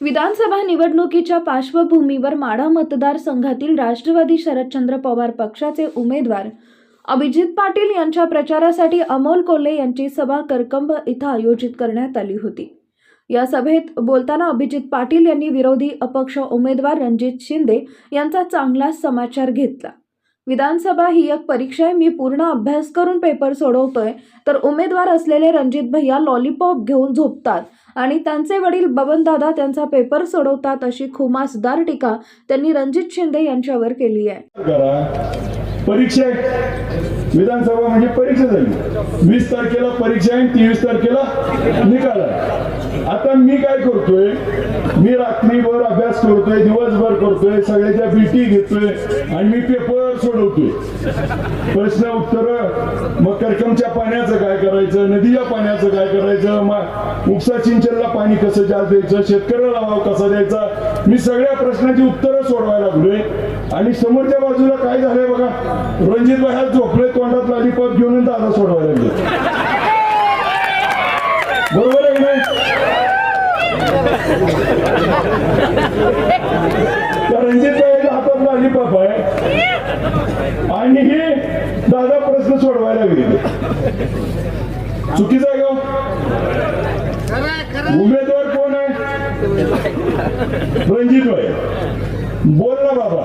विधानसभा निवडणुकीच्या पार्श्वभूमीवर माढा मतदारसंघातील राष्ट्रवादी शरदचंद्र पवार पक्षाचे उमेदवार अभिजित पाटील यांच्या प्रचारासाठी अमोल कोल्हे यांची सभा करकंब इथं आयोजित करण्यात आली होती. या सभेत बोलताना अभिजित पाटील यांनी विरोधी अपक्ष उमेदवार रणजित शिंदे यांचा चांगला समाचार घेतला. विधानसभा ही एक परीक्षा आहे मी पूर्ण अभ्यास करून पेपर सोडवतोय तर उमेदवार असलेले रणजित भैया लॉलीपॉप घेऊन झोपतात. आणि त्यांचे वडील बबनदादा त्यांचा पेपर सोडवतात अशी खुमासदार टीका त्यांनी रणजित शिंदे यांच्यावर केली आहे. परीक्षा विधानसभा म्हणजे परीक्षा झाली. वीस तारखेला परीक्षा आहे तेवीस तारखेला निकाल आहे. आता मी काय करतोय? मी रात्रीभर अभ्यास करतोय दिवसभर करतोय सगळ्याच्या भेटी घेतोय आणि मी पेपर सोडवतोय. प्रश्न उत्तर मग करकमच्या पाण्याचं काय करायचं नदीच्या पाण्याचं काय करायचं मग उपसा सिंचनला पाणी कसं जास्त द्यायचं शेतकऱ्याला भाव कसा द्यायचा? मी सगळ्या प्रश्नाची उत्तरं सोडवायला लागलोय. आणि समोरच्या बाजूला काय झालंय बघा? रणजित भाई झोपले तोंडात लालीपॉप घेऊन दादा सोडवायला लागले. बरोबर? रणजित भाईच्या हातात लालीपॉप आहे. आणि हे दादा प्रश्न सोडवायला गेले. चुकीचं आहे का? उमेदवार कोण आहे? रणजित भाई बोल ना बाबा.